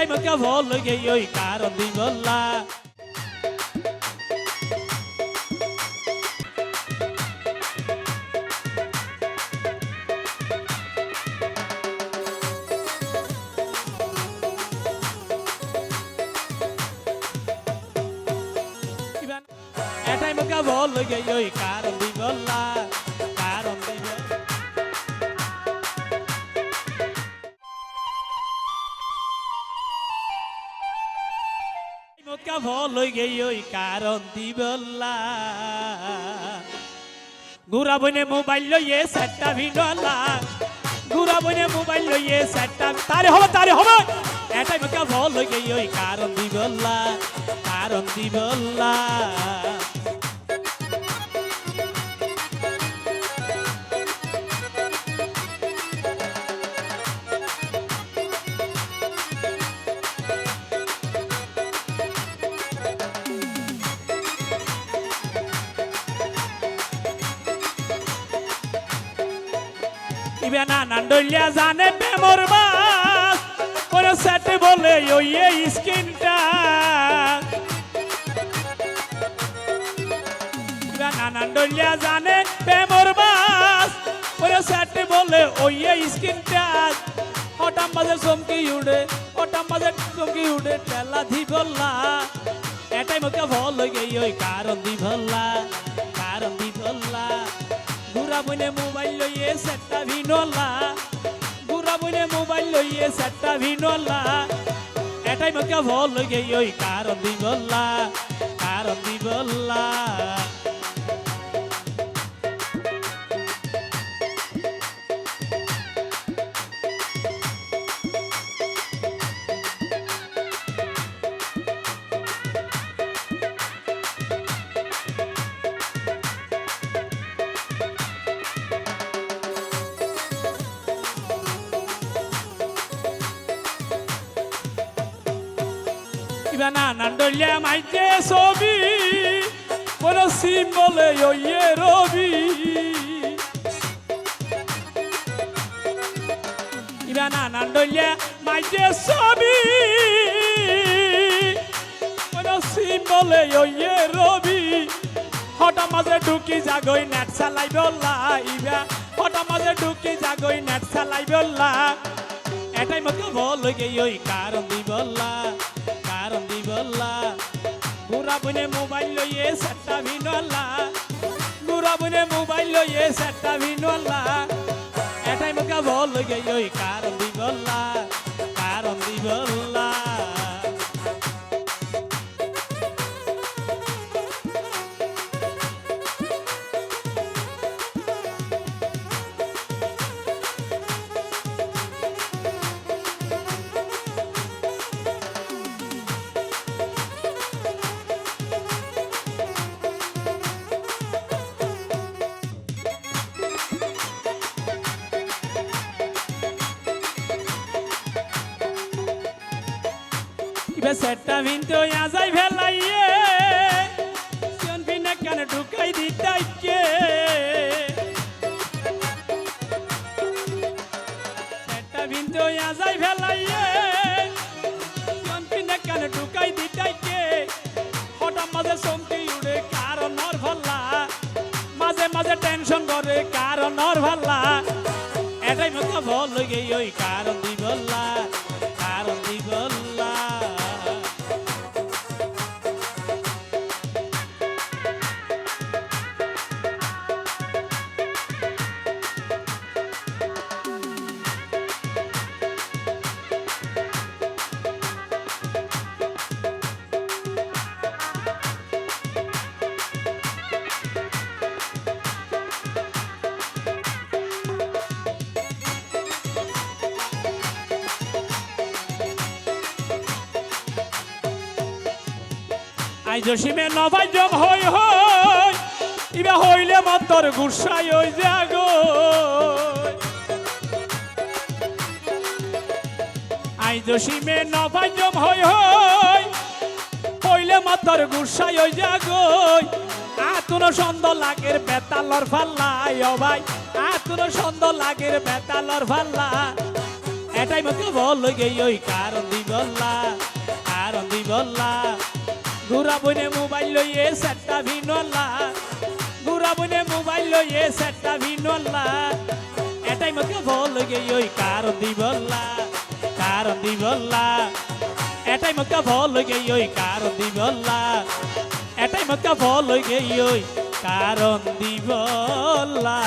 এটাই মুখে ভল গে ওই কারণ দি বললা ইবান এটাই মুখে ভল গে ওই কারণ দি বললা মুখে ভল গে ওই কারণ দিবল্লা ঘুরা বনে মোবাইল লইয়ে সেটটা ভিডলা ঘুরা বনে মোবাইল লইয়ে সেটটা তারে হবে তারে হবে। এটাই মুখে ভল গে ওই কারণ দিবল্লা কারণ দি ইবে না নান্ডলিয়া জানে প্রেমর বাস। ওরে সেটে বলে ওই স্কিনটা। ইবে না নান্ডলিয়া জানে প্রেমর বাস। ওরে সেটে বলে ওই স্কিনটা। হঠাৎ মাঝে চমকি উড়ে, হঠাৎ মাঝে চমকি উড়ে টেলা দি বললা এটাই মুখে ভল গেই ওই কারণ দি ভল্লা কারণ দি ভল্লা ঘুরা বনে মোবাইল লইয়ে সেটটা ভিনলা ঘুরা বইনে মোবাইল লইয়ে সেটটা ভিনলা। এটাই মোকে ভল গেই ওই কারণ দি বললা, কারণ দি ইবা না নান্ডলিয়া মাইতে ছবি কোন সিম বলে ওইয়ে রবি। ইবা না নান্ডলিয়া মাইতে ছবি কোন সিম বলে রবি। হঠাৎ মাঝে ঢুকি জাগই, নেট চালাই বললা ইবা হঠাৎ মাঝে ঢুকি জাগই, নেট চালাই বললা। এটাই মতো বল গেই ওই কারণ দি বললা বুড়া বনে মোবাইল লইয়ে সাতটা ভিনলা। বুড়া বনে মোবাইল লইয়ে সাতটা ভিনলা। এটাই মুখে বল গেই কারণ দিবল্লা কারণ দি বললা ইবে সেটটা ভিনতে আজাই ফেলাইয়ে। সিয়ন ভিনে কেন ঢুকাই দিতাইকে। সেটটা ভিনতে আজাই ফেলাইয়ে। সিয়ন ভিনে কেন ঢুকাই দিতাইকে। হঠাৎ মাঝে চমকি উড়ে কারণর ভাল্লা। মাঝে মাঝে টেনশন করে কারণর ভাল্লা। এটাই মতো বল গেই ওই কারণ দি বললা আই জসিমে নবাই জম হই হই, ইবা হইলে মতর গুসাই ওই জাগো আই জসিমে নবাই জম হই হই, হইলে মতর গুসাই ওই জাগো আতুন সন্দ লাগের বেতালর ফাল্লা ও ভাই, আতুন সন্দ লাগের বেতালর ফাল্লা এটাই মকে বল গেই ওই কারণ দিবল্লা কারণ দিবল্লা ঘুরা বইনে মোবাইল লইয়ে সেটটা ভিনল্লা ঘুরা বইনে মোবাইল লইয়ে সেটটা ভিনল্লা এটাই মকে বল গেই ওই কারণ দিবল্লা কারণ দিবল্লা এটাই মকে বল গেই ওই কারণ দিবল্লা এটাই মকে বল গেই ওই কারণ দিবল্লা